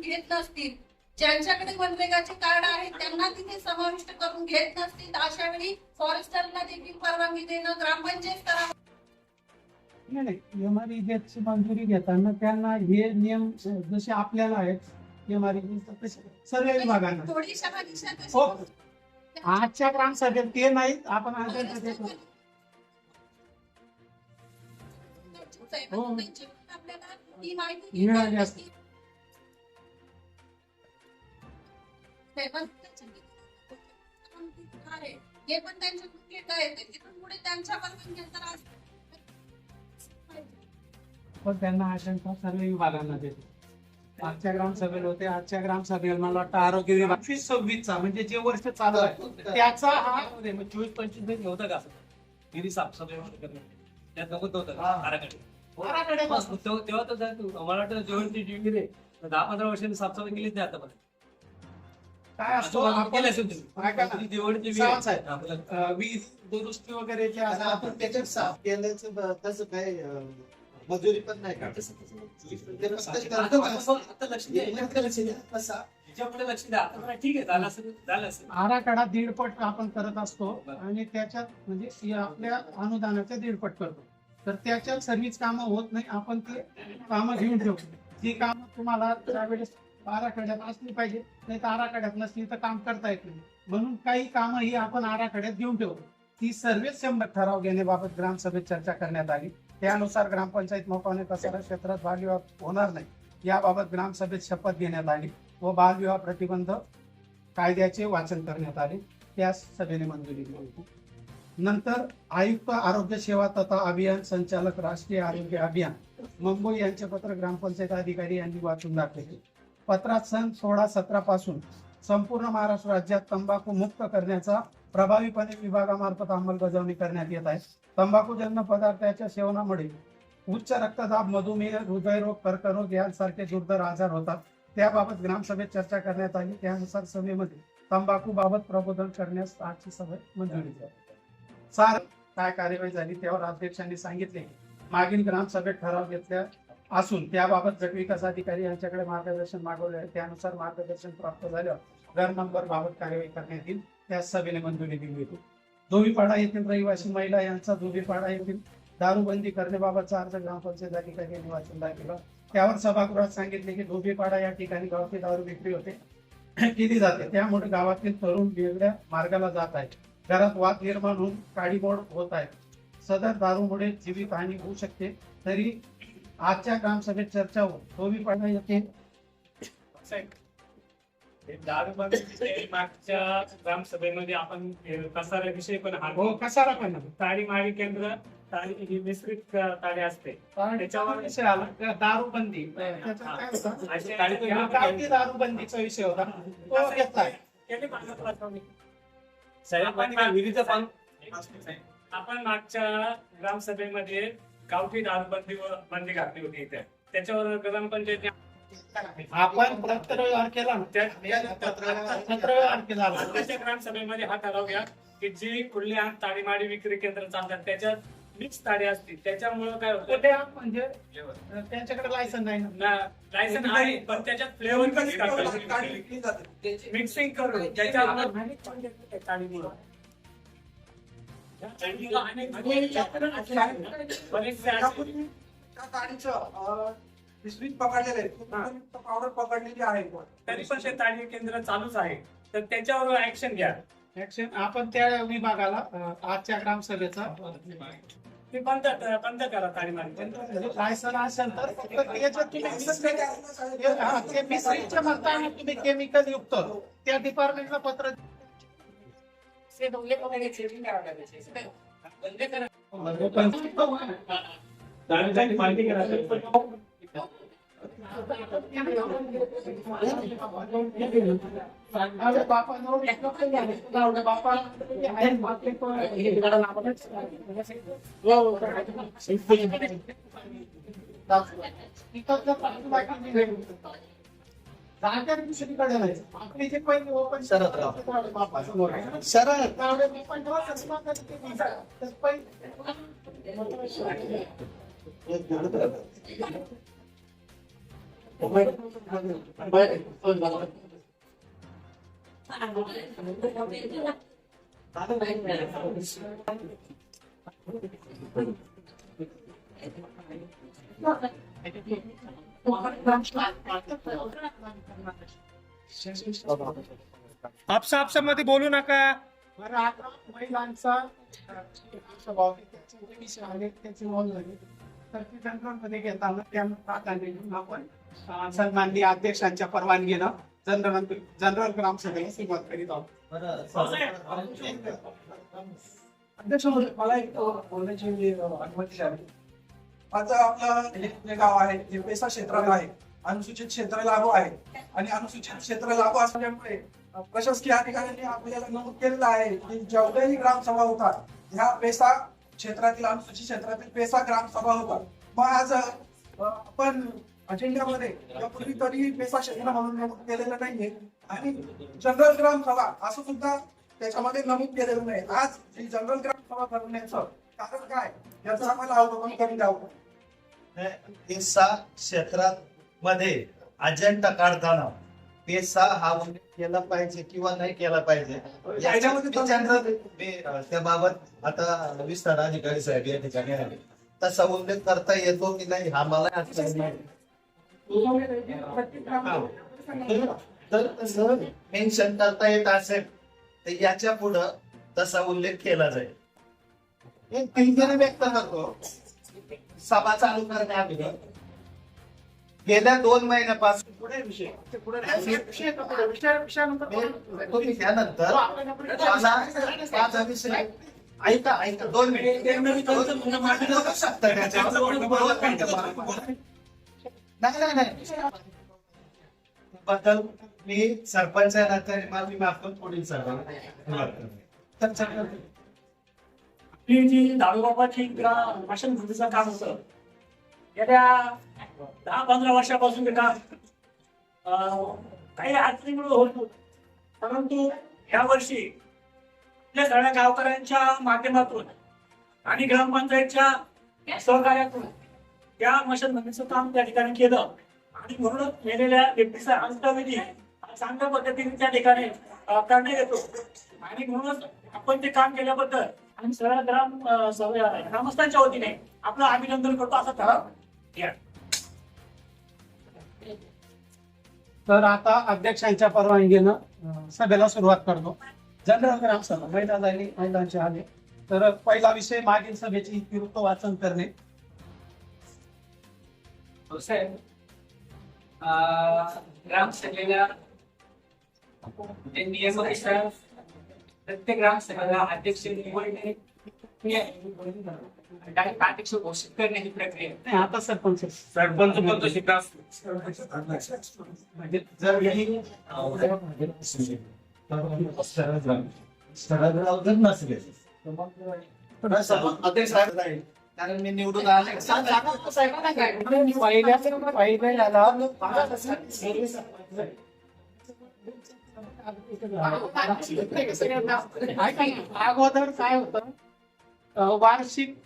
घेत नसतील. ज्यांच्याकडे मनरेगाचे कार्ड आहे त्यांना तिथे समाविष्ट करून घेत नसतील. अशा वेळी फॉरेस्टरला देखील परवानगी देणं ग्रामपंचायत स्तरावर नाही नाही. एमआरईची मंजुरी घेताना त्यांना हे नियम जसे आपल्याला आहेत एमआरई तसे सर्व विभागांना कशी- हो. आजच्या ग्रामसभेत ते नाहीत. आपण आजच्या सभेत हो. मिळाली असती. हे पण त्याच्या- आहे. हे पण त्यांच्याकडून घेता येते तिथून पुढे त्यांच्या परवानग्या तर आज पण त्यांना आशंका सर्व विभागांना देतो आजच्या ग्रामसभेला होते आजच्या ग्रामसभेला मला वाटतं आरोग्य विभाग पंचवीस सव्वीसचा म्हणजे जे वर्ष चालू आहे त्याचा हा चोवीस पंचवीसमध्ये होतं का असं गिरी साफसफाई करणं. त्यात नव्हतं होतं. मग तेव्हा तेव्हा तर जा तू. मला वाटतं जेवणची ड्युटी रे दहा पंधरा वर्षांनी साफसफाई केलीच नाही आतापर्यंत काय असतो? आपण. ऐका ना. साहेब, अं, वीज दुरुस्ती वगैरे जे आता आपण त्याच्यात साफ केल्याचं ब- तसं काय अं, मजुरी पण नाही का? ते फक्त करतो लक्ष द्या. याच्याकडे लक्ष द्या. बसा. ह्याच्यापुढे लक्ष द्या. आता म्हणा, ठीक आहे झालं असेल झालं असेल. आराखडा दीडपट आपण करत असतो आणि त्याच्यात म्हणजे हे आपल्या अनुदानाच्या दीडपट करतो. तर त्याच्यात सर्वच कामं होत नाही आपण ते कामं घेऊन ठेवतो. जी कामं तुम्हाला त्यावेळेस आराखड्यात असली पाहिजे नाही तर आराखड्यात नसली तर काम करता येत नाही. म्हणून काही कामं ही आपण आराखड्यात घेऊन ठेवतो ती सर्वेच शंभर ठराव घेण्याबाबत ग्रामसभेत चर्चा करण्यात आली. त्यानुसार ग्रामपंचायत मोकाने कसारा क्षेत्रात बालविवाह होणार नाही. याबाबत ग्रामसभेत शपथ घेण्यात आली व बालविवाह प्रतिबंध कायद्याचे वाचन करण्यात आले. त्यास सभेने मंजुरी दिली होती. नंतर आयुक्त आरोग्य सेवा तथा अभियान संचालक राष्ट्रीय आरोग्य अभियान मुंबई यांचे पत्र ग्रामपंचायत अधिकारी यांनी वाचून दाखवले. पत्रात सन सोळा सतरा पासून संपूर्ण महाराष्ट्र राज्यात तंबाखू मुक्त करण्याचा प्रभावीपणे विभागामार्फत अंमलबजावणी करण्यात येत आहे. तंबाखूजन्य पदार्थाच्या सेवनामुळे उच्च रक्तदाब मधुमेह हृदयरोग कर्करोग यांसारखे दुर्धर आजार होतात. त्याबाबत ग्रामसभेत चर्चा करण्यात आली. त्यानुसार सभेमध्ये तंबाखू बाबत प्रबोधन करण्यास आजची सभा मंजुरी झाली. सार काय कार्यवाही झाली त्यावर अध्यक्षांनी सांगितले मागील ग्रामसभेत ठराव घेतल्या असून त्याबाबत गटविकास अधिकारी यांच्याकडे मार्गदर्शन मागवले आहे. त्यानुसार मार्गदर्शन प्राप्त झाल्यावर घर नंबर बाबत कार्यवाही करण्यात येईल. त्यास सभेने मंजुरी दिली होती. धोबीपाडा येथील रहिवासी महिला यांचा धोबीपाडा येथील दारूबंदी करण्याबाबतचा अर्ज ग्रामपंचायत अधिकारी यांनी वाचून दाखवला त्यावर सभागृहात सांगितले की धोबीपाडा या ठिकाणी गावातील दारू विक्री होते. केली जाते. त्यामुळे गावातील तरुण वेगळ्या मार्गाला जात आहेत. घरात वाद निर्माण होऊन काडीमोड होत आहे सदर दारूमुळे जीवितहानी होऊ शकते. तरी आजच्या ग्रामसभेत चर्चा होऊन धोबीपाडा येथे हे दारूबंदीचे मागच्या ग्रामसभेमध्ये आपण हे कसाऱ्याविषयी पण हो हा कसारा पण ताडी माळी केंद्र ताडी ही मिश्रित ताडी असते. त्याच्यावर विषय आला. दारूबंदी. होतं? दारूबंदीचा विषय तो. साहेब आपण मागच्या ग्रामसभेमध्ये गावठी दारूबंदी बंदी घातली होती इथे. त्याच्यावर ग्रामपंचायत आपण पत्रव्यवहार केला ना. पत्रव्यवहार केला. आताच्या ग्रामसभेमध्ये हा ठराव घ्या की जी कुठली आण ताडीमाडी विक्री केंद्र चालतात त्याच्यात मिक्स ताडी असतील. त्याच्यामुळं काय होतं? कुठे म्हणजे? त्यांच्याकडे लायसन नाही ना. लायसन आहे पण त्याच्यात फ्लेवर गाडी विकली जाते. मिक्सिंग करून ज्याच्यामुळे ताडीमुळं पावडर पकडलेली आहे तरी पण ते केंद्र चालूच आहे तर त्याच्यावर ऍक्शन घ्या ऍक्शन आपण त्या विभागाला आजच्या ग्रामसभेचा ते बंद बंद करा ताडीमाडी लायसन असेल तर तुम्ही केमिकल युक्त. त्या डिपार्टमेंटला पत्र ताडीसाठी माहिती करा अरे जागा दुसरीकडे नाही. आपली जे पहिली ओपन शरद राव. बापासमोर पहिले- आपसा आपसामध्ये बोलू नका महिलांचा सन्माननीय अध्यक्षांच्या परवानगीनं जनरल जनरल ग्रामसभेला सुरुवात करीत आहोत अध्यक्ष मला एक बोलण्याची अनुमती द्यावी. आता आपलं जे गाव आहे ते पेसा क्षेत्राला आहे. अनुसूचित क्षेत्र लागू आहे. आणि अनुसूचित क्षेत्र लागू असल्यामुळे प्रशासकीय अधिकाऱ्यांनी आपल्याला नमूद केलेलं आहे की जेवढ्याही ग्रामसभा होतात ह्या पेसा क्षेत्रातील अनुसूचित क्षेत्रातील पेसा ग्रामसभा होतात. मग आज आपण अजेंड्यामध्ये यापूर्वी तरी पेसा क्षेत्र म्हणून नमूद केलेलं नाहीये. आणि जनरल ग्रामसभा असं सुद्धा त्याच्यामध्ये नमूद केलेलं नाही आज ही जनरल ग्रामसभा करण्याचं कारण काय? याचं आम्हाला अवलोकन करून द्यावं. पेसा क्षेत्रात मध्ये अजेंडा काढताना पेसा हा उल्लेख केला पाहिजे किंवा नाही केला पाहिजे? याच्यामध्ये त्याबाबत आता विस्तार अधिकारी साहेब या ठिकाणी आहे तसा उल्लेख करता येतो की नाही हा मला तर तसं मेन्शन करता येत असेल तर याच्या पुढं तसा उल्लेख केला जाईल. व्यक्त करतो. सभा चालू करण्याअगोदर गेल्या दोन महिन्यापासून पुढे विषय. विषय ऐका ऐका दोन मिनिट. नाही नाही नाही. बद्दल मी सरपंच पुढील सर्व आपली जी दारूबाबाची ग्रा- भाषण भूमीचं काम होतं गेल्या दहा पंधरा वर्षापासून ते काम काही अडचणीमुळे होत परंतु या वर्षी आपल्या सगळ्या गावकऱ्यांच्या माध्यमातून आणि ग्रामपंचायतच्या सहकार्यातून त्या मशनभूमीचं काम त्या ठिकाणी केलं. आणि म्हणूनच मेलेल्या व्यक्तीचा अंतविधी चांगल्या पद्धतीने त्या ठिकाणी करण्यात येतो. आणि म्हणूनच आपण ते काम केल्याबद्दल आम्ही सगळ्या ग्राम ग्रामस्थांच्या वतीने आपलं अभिनंदन करतो असा ठराव. घ्या तर आता अध्यक्षांच्या परवानगीनं सभेला सुरुवात करतो. जनरल ग्रामसभा महिला झाली महिलांचे आले. तर पहिला विषय मागील सभेचे इतिवृत्त वाचन करणे. साहेब. ग्रामसभेला प्रत्येक ग्रामसभेला अध्यक्ष निवडणे अध्यक्ष घोषित करणे ही प्रक्रिया नाही, आता सरपंच सरपंच पण तशी क्लास म्हणजे जर ही जर नसले तर असं अध्यक्ष राहील. कारण मी निवडून आले पहिल्या पहिल्या अगोदर काय होतं? वार्षिक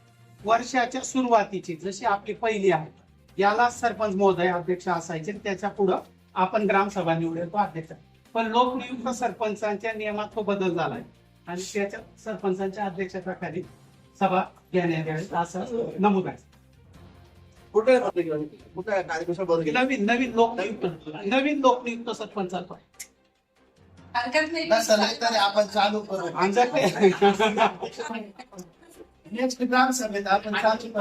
वर्षाच्या सुरुवातीची जशी आपली पहिली आहे याला सरपंच महोदय अध्यक्ष असायचे त्याच्या पुढं आपण ग्रामसभा निवडतो अध्यक्ष. पण लोकनियुक्त सरपंचांच्या नियमात तो बदल झालाय. आणि त्याच्या सरपंचांच्या अध्यक्षाच्या खाली सभा घेण्यात यावी असं नमूद आहे. कुठे कुठे नवीन नवीन लोकनियुक्त नवीन? लोकनियुक्त सरपंचाचा हरकत नाही नसलं तरी आपण चालू करू. नेक्स्ट ग्रामसभेत आपण चालू करू.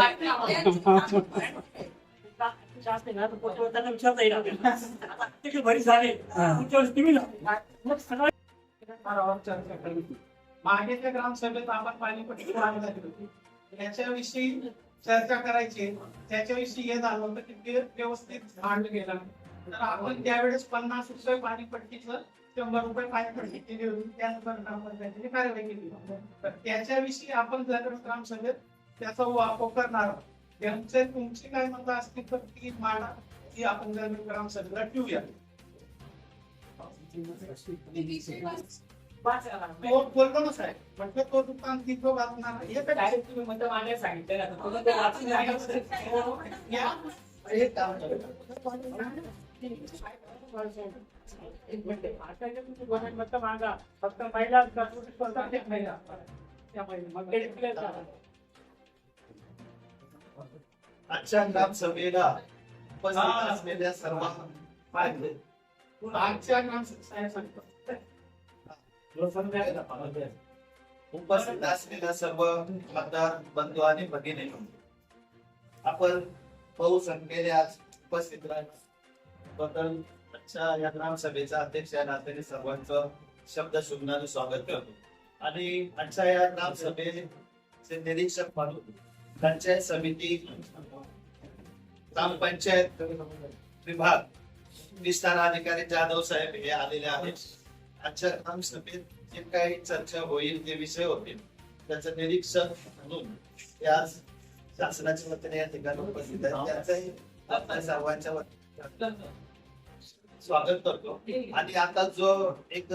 मागेच्या ग्रामसभेत आपण होती. याच्याविषयी चर्चा करायची त्याच्याविषयी हे झालं होतं की ते व्यवस्थित मांडलं गेलं. तर आपण त्यावेळेस पन्नास रुपये पाणीपट्टीचं शंभर रुपये पाणीपट्टी केली होती त्यानुसार ग्रामपंचायतीने कार्यवाही केली तर त्याच्याविषयी आपण जर ग्रामसभेत त्याचा वापर करणार. त्यांचे तुमची काय मतं असतील तर ती मांडा ती आपण जर ग्रामसभेला ठेवूया. ना साहेब म्हटलं तो दुकान तिथं वाचणार हे काय? डायरेक्ट तुम्ही मतं मांडायला सांगितलं ना, तर तुम्ही ते वाचून नाही. या. हे काम करतो. एक मिनिट आता मागा फक्त महिला एक महिला त्या महिला मग करा. आजच्या उपस्थित असलेल्या सर्व पाहिजे सांगतो उपस्थित असलेल्या सर्व मतदार बंधू आणि भगिनी आपण बहुसंख्येने आज उपस्थित राहण्याबद्दल आजच्या या ग्रामसभेचा अध्यक्ष या नात्याने सर्वांचं शब्द शुभनाने स्वागत करतो. आणि आजच्या या ग्रामसभेचे निरीक्षक म्हणून पंचायत समिती ग्रामपंचायत विभाग विस्तार अधिकारी जाधव साहेब हे आलेले आहेत. आजच्या ग्रामसभेत जे काही चर्चा होईल जे विषय होतील त्याचं निरीक्षण म्हणून या शासनाच्या वतीने या ठिकाणी उपस्थित आहेत. त्याचाही आपल्या सर्वांच्या वतीने स्वागत करतो. आणि आता जो एक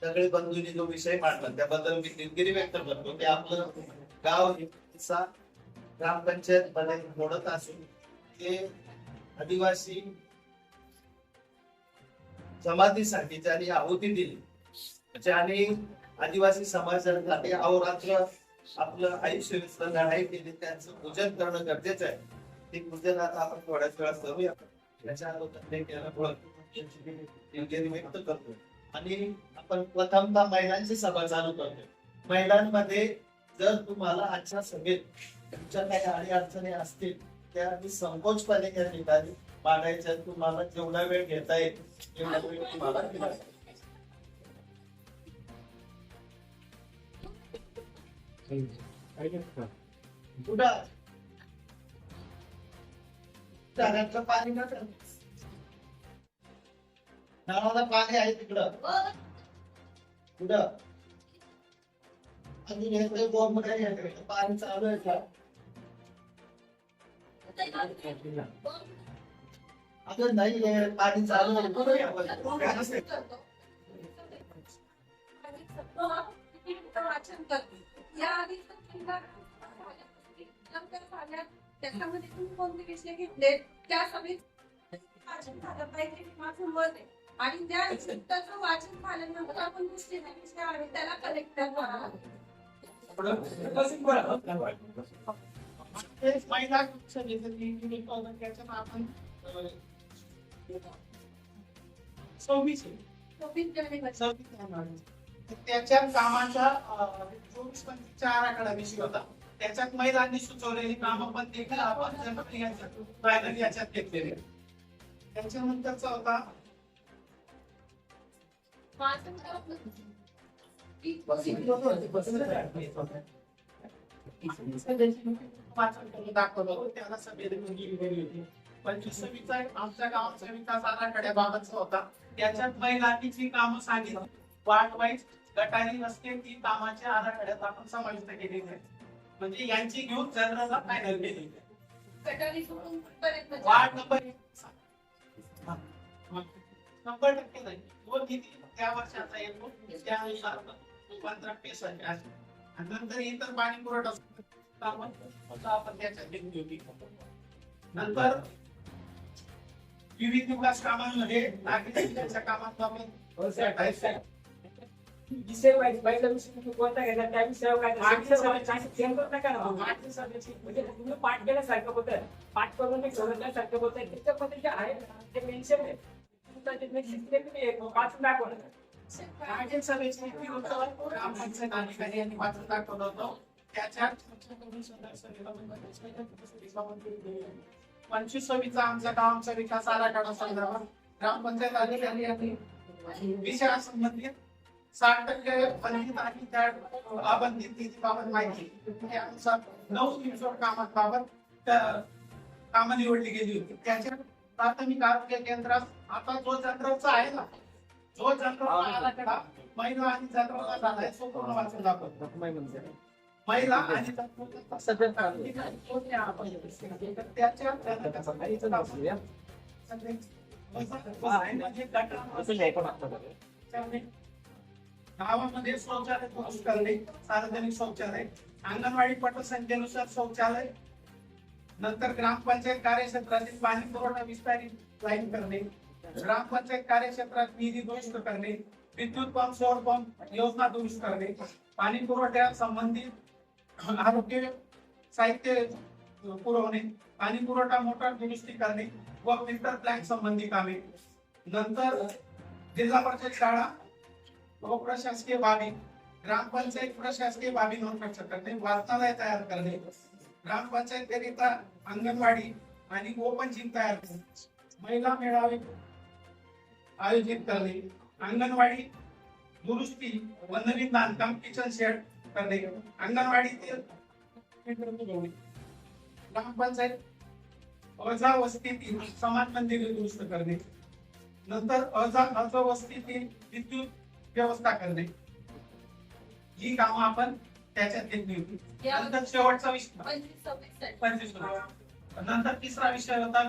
सगळे बंधूंनी जो विषय मांडला त्याबद्दल मी दिलगिरी व्यक्त करतो. की आपलं गाव ग्रामपंचायत मध्ये मोडत असून ते आदिवासी समाधीसाठी ज्यांनी आहुती दिली ज्यांनी आदिवासी समाजासाठी अहोरात्र आपलं आयुष्य विसर लढाई केली त्यांचं पूजन करणं गरजेचं आहे. ते पूजन आता आपण थोड्याच वेळात करूया. त्याच्या अगोदर ते करतो आणि आपण प्रथमतः महिलांची सभा चालू करतो महिलांमध्ये जर तुम्हाला आजच्या सभेत तुमच्या काही अडी अडचणी असतील त्या मी संकोचपणे त्या ठिकाणी मांडायच्या. तुम्हाला जेवढा वेळ घेता येईल तेवढा वेळ तुम्हाला दिला कुठं? पाणी ना नळाला पाणी आहे तिकडं. कुठं आणि येतोय बॉम्बमध्ये पाणी चालू आहे का अगं नाही आहे पाणी चालू आहे. कुठं आहे वाचन या आधी त्याच्यामध्ये तुम्ही कोणते विषय घेतले त्या सभेत वाचन झालं पाहिजे माझं मत आहे आणि त्या त्याचं वाचन झाल्यानंतर आपण दुसरे आहे त्याला ते महिला त्याच्यात आपण सव्वीस त्याच्यात कामाचा चोवीस पंचवीसचा आराखडा विषय होता. त्याच्यात महिलांनी सुचवलेली कामं पण देखील आपण याच्यात घेतलेले. त्याच्यानंतरचा होता एक आमच्या गावाचा विकास होता त्याच्यात कामं सांगितली वाईज गटारी रस्ते ती कामाच्या आराखड्यात आपण समाविष्ट केलेली आहेत म्हणजे यांची घेऊन जनरलला फायनल केली वार्ड नंबर टक्के नाही. तो किती त्या वर्षाचा येतो त्यानुसार पंधरा पेसाचे आहे आणि नंतर इतर पाणी पुरवठा आपण त्याच्यात नंतर विविध विकास कामांमध्ये नागरिकांच्या कामात आपण पहिला विषय कोणता त्या विषयावर काय चेंज करता का म्हणजे पाठ केल्यासारखं होतं. पाठ करून ते सोडल्यासारखं होतं. त्याच्यामध्ये जे आहे ते मेन्शन आहे. दाखवलं सभेची होतं ग्रामपंचायत अधिकारी यांनी वाचून दाखवलं होतं त्याच्यात पंचवीस सव्वीसचा आमच्या गावांचा विकास आराखडा संदर्भात ग्रामपंचायत अधिकारी यांनी विषयासंबंधित साठ टक्के बंधित आणि त्या अबंधित निधीबाबत माहिती त्यानुसार नऊ दिवस कामांबाबत त्या- कामं निवडली गेली होती त्याच्यात प्राथमिक आरोग्य केंद्रात आता जो जनरलचा आहे ना जो जनरल महिला आणि जनरलला झालाय तो पूर्ण वाचून दाखवतो. महिला आणि त्याच्या म्हणजे गावामध्ये शौचालय दुरुस्त करणे सार्वजनिक शौचालय. अंगणवाडी पटसंख्येनुसार शौचालय. नंतर ग्रामपंचायत कार्यक्षेत्रातील पाणी पुरवठा विस्तारित लाईन करणे ग्रामपंचायत कार्यक्षेत्रात निधी दुरुस्त करणे विद्युत पंप सौर पंप योजना दुरुस्त करणे पाणी पुरवठ्या संबंधित आरोग्य साहित्य पुरवणे पाणी पुरवठा मोटार दुरुस्ती करणे व फिल्टर प्लॅन संबंधी कामे. नंतर जिल्हा परिषद शाळा व प्रशासकीय बाबी. ग्रामपंचायत प्रशासकीय बाबी नोंद करणे वाचनालय तयार करणे. ग्रामपंचायतीकरिता अंगणवाडी आणि ओपन जिम तयार महिला मेळावे आयोजित करणे अंगणवाडी दुरुस्ती व नवीन बांधकाम किचन शेड करणे अंगणवाडीतील ग्रामपंचायत अर्जा वस्तीतील समाज मंदिरे दुरुस्त करणे नंतर अर्जा अर्ज वस्तीतील विद्युत व्यवस्था करणे. ही कामं आपण त्याच्यात नंतर शेवटचा विषय. पंचवीस. नंतर तिसरा विषय होता.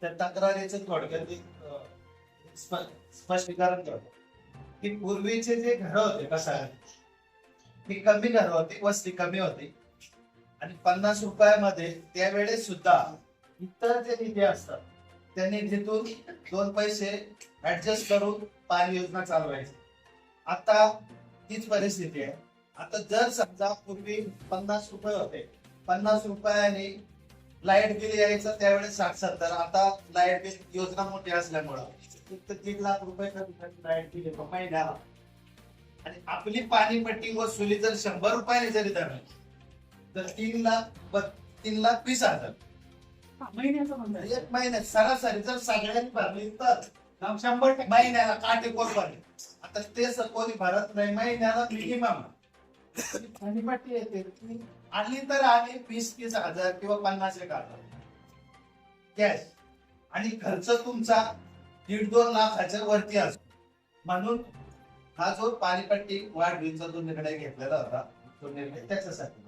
त्या तक्रारीचं थोडक्यात स्पष्टीकरण करतो की पूर्वीचे जे घर होते कसं ती कमी घर होती वस्ती कमी होती. आणि पन्नास रुपयामध्ये त्यावेळेस सुद्धा इतर जे निधी असतात त्या निधीतून दोन पैसे ऍडजस्ट करून पाणी योजना चालवायची. आता तीच परिस्थिती आहे. आता जर समजा पूर्वी पन्नास रुपये होते पन्नास रुपयाने लाइट बिल यायचं त्यावेळेस साठ सत्तर आता लाइट बिल योजना मोठी असल्यामुळं. फक्त तीन लाख रुपये लाइट बिल येतो महिन्याला. आणि आपली पाणीपट्टी वसुली जर शंभर रुपयाने जरी धरली तर तीन लाख तीन लाख वीस हजार. महिन्याचं म्हणतात. एक महिन्यात सरासरी जर सगळ्यांनी भरली तर शंभर महिन्याला काटेकोर भरली. आता ते कोणी भरत नाही महिन्याला मिनिमम पाणीपट्टी येते आणली तर आम्ही वीस तीस हजार किंवा पन्नास एक हजार कॅश आणि खर्च तुमचा दीड दोन लाखाच्या वरती असतो. म्हणून हा जो पाणीपट्टी वाढवीचा जो निर्णय घेतलेला होता तो निर्णय त्याच्यासाठी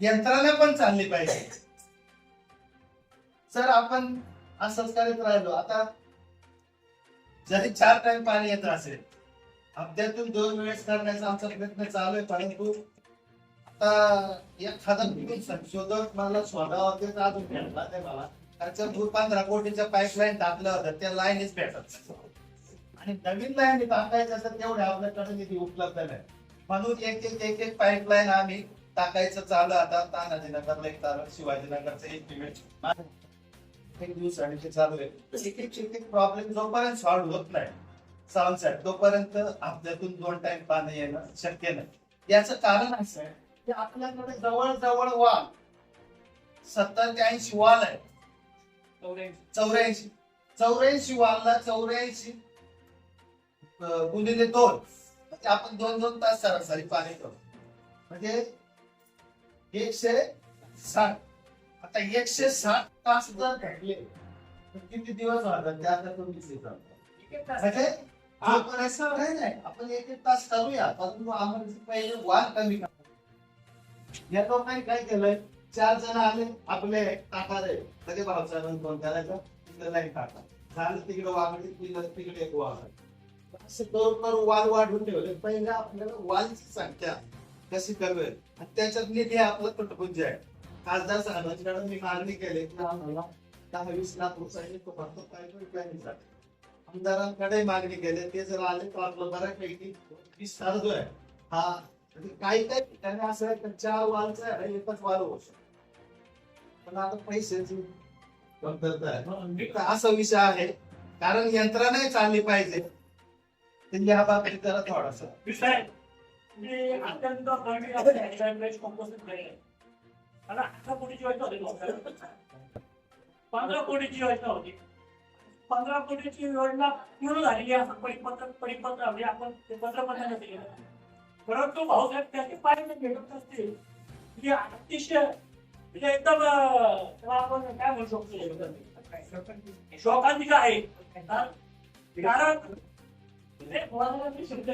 यंत्रणा पण चालली पाहिजे. सर आपण असंच करत राहिलो. आता जरी चार टाइम पाणी येत असेल हप्त्यातून दोन वेळेस करण्याचा आमचा प्रयत्न चालू आहे परंतु एखादा कुठून संशोधक मला शोधावा ते भेटला ते मला. त्याच्यात पंधरा कोटीच्या पाईपलाईन टाकलं होतं त्या लाईनीच भेटत. आणि नवीन लाईन टाकायचं असेल तेवढ्या आपल्याकडे निधी उपलब्ध नाही. म्हणून एक एक एक एक पाईपलाईन आम्ही टाकायचं चालू आहे आता तानाजीनगरला एक चालू आहे, शिवाजीनगरचं एक पेमेंट एक दिवसाने ते चालू आहे. एक एक एक प्रॉब्लेम जोपर्यंत सॉल्व्ह होत नाही सावंतसाहेब तोपर्यंत हप्त्यातून दोन टाइम पाणी येणं शक्य नाही. याचं कारण असं आहे की आपल्याकडे जवळ जवळ वाल सत्तर ते ऐंशी वाल आहे. चौऱ्याऐंशी. चौऱ्याऐंशी. वालला चौऱ्याऐंशी गुणिले दोन. म्हणजे आपण दोन दोन तास सरासरी पाणी करू. म्हणजे एकशे साठ. आता एकशे साठ तास जर घडले तर किती दिवस होतात ते आता. म्हणजे जोपर्यंत नाही नाही. आपण एक एक तास करूया. परंतु आम्हाला पहिले वाद कमी करा. या लोकांनी काय केलंय? चार जण आले आपले टाकारे कधी भावसाहेब फोन करायचा. तिकडे नाही टाका झालं तिकडे वागडी तिकडे तिकडे एक वागड असं करून करून वाल वाढून ठेवले. पहिले आपल्याला वालची संख्या कशी करवे आणि त्याच्यात निधी आपलं कुटुंब आहे? खासदार साहेबांकडे मी मागणी केली. की आम्हाला दहा वीस लाख रुपये तो फक्त पायपीट प्लॅनिंगसाठी आमदारांकडे मागणी केली. ते जर आले तर आपलं बऱ्यापैकी विस्तार जो आहे हा काही काही ठिकाणी असं आहे चार वालचा आहे एकच वाल होऊ शकतो. पण आता पैशाची कमतरता आहे. असा विषय आहे. कारण यंत्रणाही चालली पाहिजे. या बाबतीत जरा थोडासा? विषय अत्यंत अठरा कोटीची योजना होती. पंधरा कोटीची योजना होती? पंधरा कोटीची योजना पूर्ण झालेली आहे. परिपत्र परिपत्र म्हणजे आपण ते पंतप्रधान केलं परंतु भाऊसाहेब त्याची पाहिजे भेटत असतील म्हणजे अतिशय म्हणजे एकदम त्याला आपण काय म्हणू शकतो? शोकांतिका आहे. कारण शब्द